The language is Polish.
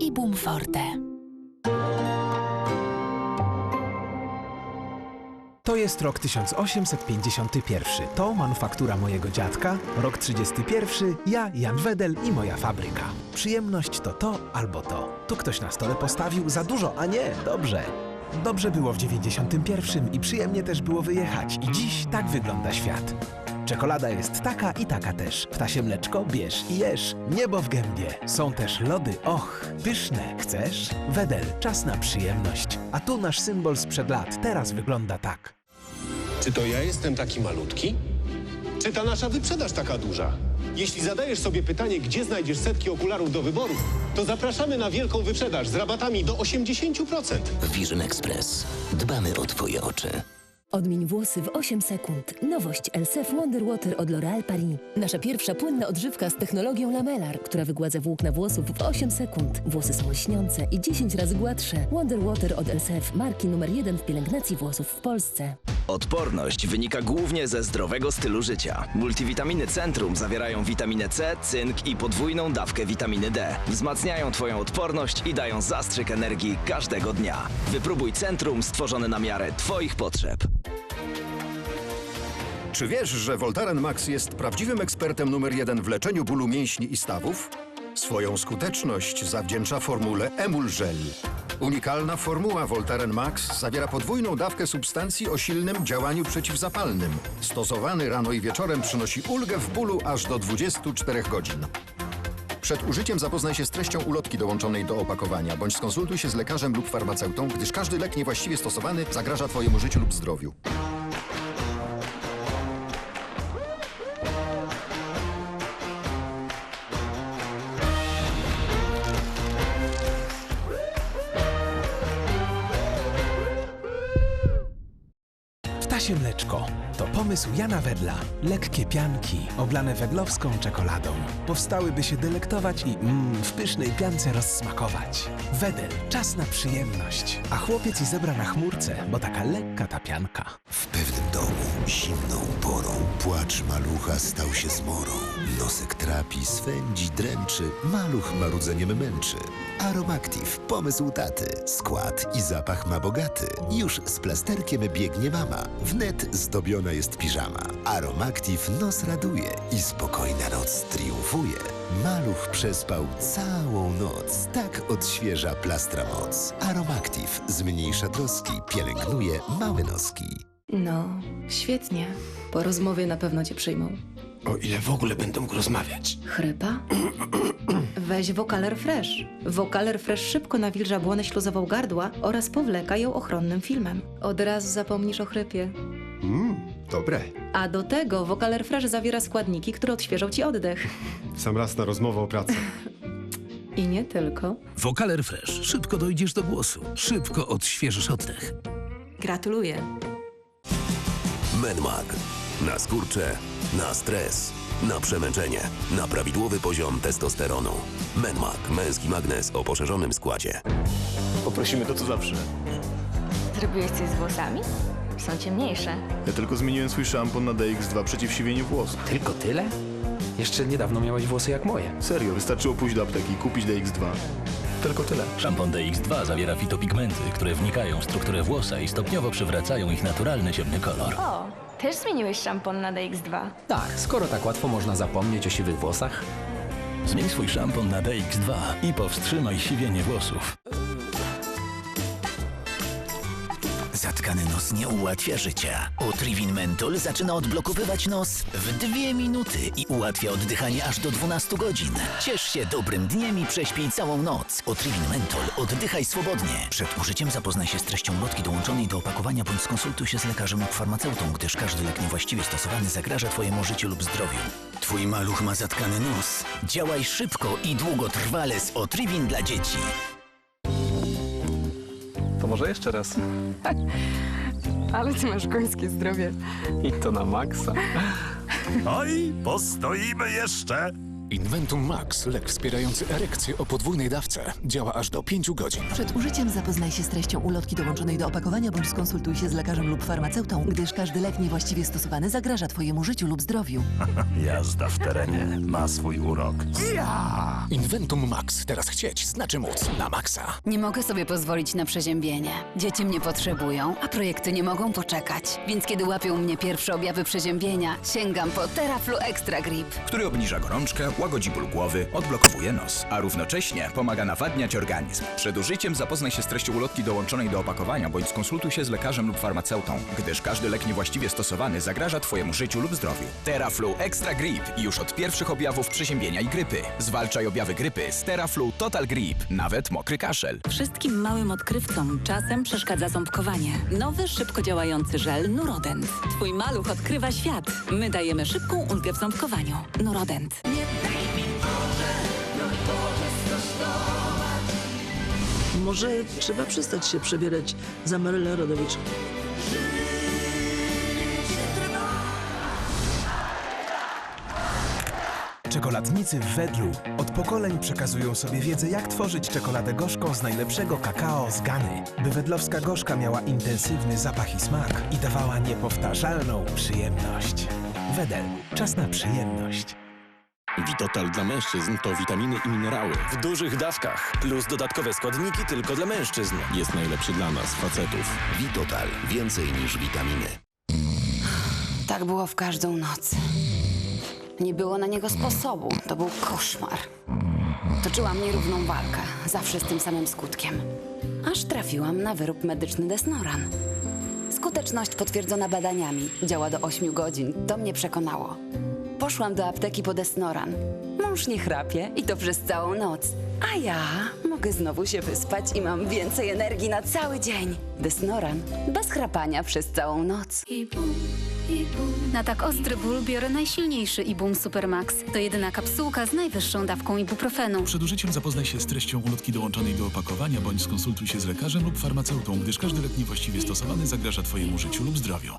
i Bumforte. To jest rok 1851. To manufaktura mojego dziadka. Rok 31. Ja, Jan Wedel i moja fabryka. Przyjemność to to albo to. Tu ktoś na stole postawił za dużo, a nie, dobrze. Dobrze było w 91 i przyjemnie też było wyjechać. I dziś tak wygląda świat. Czekolada jest taka i taka też. Ptasie mleczko bierz i jesz. Niebo w gębie. Są też lody, och, pyszne. Chcesz? Wedel, czas na przyjemność. A tu nasz symbol sprzed lat. Teraz wygląda tak. Czy to ja jestem taki malutki? Czy ta nasza wyprzedaż taka duża? Jeśli zadajesz sobie pytanie, gdzie znajdziesz setki okularów do wyboru, to zapraszamy na wielką wyprzedaż z rabatami do 80%. Vision Express. Dbamy o Twoje oczy. Odmień włosy w 8 sekund. Nowość Elsef Wonder Water od L'Oréal Paris. Nasza pierwsza płynna odżywka z technologią Lamellar, która wygładza włókna włosów w 8 sekund. Włosy są lśniące i 10 razy gładsze. Wonder Water od Elsef, marki numer 1 w pielęgnacji włosów w Polsce. Odporność wynika głównie ze zdrowego stylu życia. Multivitaminy Centrum zawierają witaminę C, cynk i podwójną dawkę witaminy D. Wzmacniają Twoją odporność i dają zastrzyk energii każdego dnia. Wypróbuj Centrum stworzone na miarę Twoich potrzeb. Czy wiesz, że Voltaren Max jest prawdziwym ekspertem numer jeden w leczeniu bólu mięśni i stawów? Swoją skuteczność zawdzięcza formule Emulgel. Unikalna formuła Voltaren Max zawiera podwójną dawkę substancji o silnym działaniu przeciwzapalnym. Stosowany rano i wieczorem przynosi ulgę w bólu aż do 24 godzin. Przed użyciem zapoznaj się z treścią ulotki dołączonej do opakowania, bądź skonsultuj się z lekarzem lub farmaceutą, gdyż każdy lek niewłaściwie stosowany zagraża Twojemu życiu lub zdrowiu. Ptasie mleczko to pomysł Jana Wedla. Lekkie pianki, oblane wedlowską czekoladą. Powstałyby się delektować i mm, w pysznej piance rozsmakować. Wedel, czas na przyjemność. A chłopiec i zebra na chmurce, bo taka lekka ta pianka. W zimną porą, płacz malucha stał się zmorą. Nosek trapi, swędzi, dręczy, maluch marudzeniem męczy. Aromactive, pomysł taty. Skład i zapach ma bogaty. Już z plasterkiem biegnie mama. Wnet zdobiona jest piżama. Aromactive nos raduje i spokojna noc triumfuje. Maluch przespał całą noc. Tak odświeża plastra moc. Aromactive zmniejsza troski, pielęgnuje małe noski. No, świetnie. Po rozmowie na pewno cię przyjmą. O ile w ogóle będę mógł rozmawiać. Chrypa? Weź Vocaler Fresh. Vocaler Fresh szybko nawilża błonę śluzową gardła oraz powleka ją ochronnym filmem. Od razu zapomnisz o chrypie. Mmm, dobre. A do tego Vocaler Fresh zawiera składniki, które odświeżą ci oddech. Sam raz na rozmowę o pracy. I nie tylko. Vocaler Fresh. Szybko dojdziesz do głosu. Szybko odświeżysz oddech. Gratuluję. Menmag. Na skurcze, na stres, na przemęczenie, na prawidłowy poziom testosteronu. Menmag. Męski magnes o poszerzonym składzie. Poprosimy to co zawsze. Zrobiłeś coś z włosami? Są ciemniejsze. Ja tylko zmieniłem swój szampon na DX2 przeciw siwieniu włosów. Tylko tyle? Jeszcze niedawno miałeś włosy jak moje. Serio, wystarczyło pójść do apteki i kupić DX2. Tylko tyle. Szampon DX2 zawiera fitopigmenty, które wnikają w strukturę włosa i stopniowo przywracają ich naturalny ciemny kolor. O, też zmieniłeś szampon na DX2. Tak, skoro tak łatwo można zapomnieć o siwych włosach. Zmień swój szampon na DX2 i powstrzymaj siwienie włosów. Zatkany nos nie ułatwia życia. Otrivin Mentol zaczyna odblokowywać nos w dwie minuty i ułatwia oddychanie aż do 12 godzin. Ciesz się dobrym dniem i prześpij całą noc. Otrivin Mentol. Oddychaj swobodnie. Przed użyciem zapoznaj się z treścią lotki dołączonej do opakowania bądź skonsultuj się z lekarzem lub farmaceutą, gdyż każdy lek niewłaściwie stosowany zagraża Twojemu życiu lub zdrowiu. Twój maluch ma zatkany nos. Działaj szybko i długotrwale z Otrivin dla dzieci. To może jeszcze raz. Ale ty masz końskie zdrowie. I to na maksa. Oj, postoimy jeszcze. Inventum Max, lek wspierający erekcję o podwójnej dawce. Działa aż do 5 godzin. Przed użyciem zapoznaj się z treścią ulotki dołączonej do opakowania bądź skonsultuj się z lekarzem lub farmaceutą, gdyż każdy lek niewłaściwie stosowany zagraża Twojemu życiu lub zdrowiu. Jazda w terenie ma swój urok. Ja! Inventum Max. Teraz chcieć znaczy móc. Na maksa. Nie mogę sobie pozwolić na przeziębienie. Dzieci mnie potrzebują, a projekty nie mogą poczekać. Więc kiedy łapią mnie pierwsze objawy przeziębienia, sięgam po Teraflu Extra Grip. który obniża gorączkę, łagodzi ból głowy, odblokowuje nos, a równocześnie pomaga nawadniać organizm. Przed użyciem zapoznaj się z treścią ulotki dołączonej do opakowania bądź skonsultuj się z lekarzem lub farmaceutą, gdyż każdy lek niewłaściwie stosowany zagraża Twojemu życiu lub zdrowiu. Teraflu Extra Grip już od pierwszych objawów przeziębienia i grypy. Zwalczaj objawy grypy z Teraflu Total Grip, nawet mokry kaszel. Wszystkim małym odkrywcom czasem przeszkadza ząbkowanie. Nowy, szybko działający żel Nurodent. Twój maluch odkrywa świat. My dajemy szybką ulgę w ząbkowaniu. Nurodent. Może trzeba przestać się przebierać za Maryla Rodowicz. Czekoladnicy w Wedlu od pokoleń przekazują sobie wiedzę, jak tworzyć czekoladę gorzką z najlepszego kakao z Gany, by wedlowska gorzka miała intensywny zapach i smak i dawała niepowtarzalną przyjemność. Wedel, czas na przyjemność. Witotal dla mężczyzn to witaminy i minerały w dużych dawkach, plus dodatkowe składniki tylko dla mężczyzn. Jest najlepszy dla nas, facetów. Witotal. Więcej niż witaminy. Tak było w każdą noc. Nie było na niego sposobu. To był koszmar. Toczyłam nierówną walkę, zawsze z tym samym skutkiem. Aż trafiłam na wyrób medyczny Desnoran. Skuteczność potwierdzona badaniami. Działa do 8 godzin. To mnie przekonało. Poszłam do apteki po Desnoran. Mąż nie chrapie i to przez całą noc. A ja mogę znowu się wyspać i mam więcej energii na cały dzień. Desnoran bez chrapania przez całą noc. Na tak ostry ból biorę najsilniejszy Ibum Supermax. To jedyna kapsułka z najwyższą dawką ibuprofenu. Przed użyciem zapoznaj się z treścią ulotki dołączonej do opakowania bądź skonsultuj się z lekarzem lub farmaceutą, gdyż każdy lek niewłaściwie stosowany zagraża Twojemu życiu lub zdrowiu.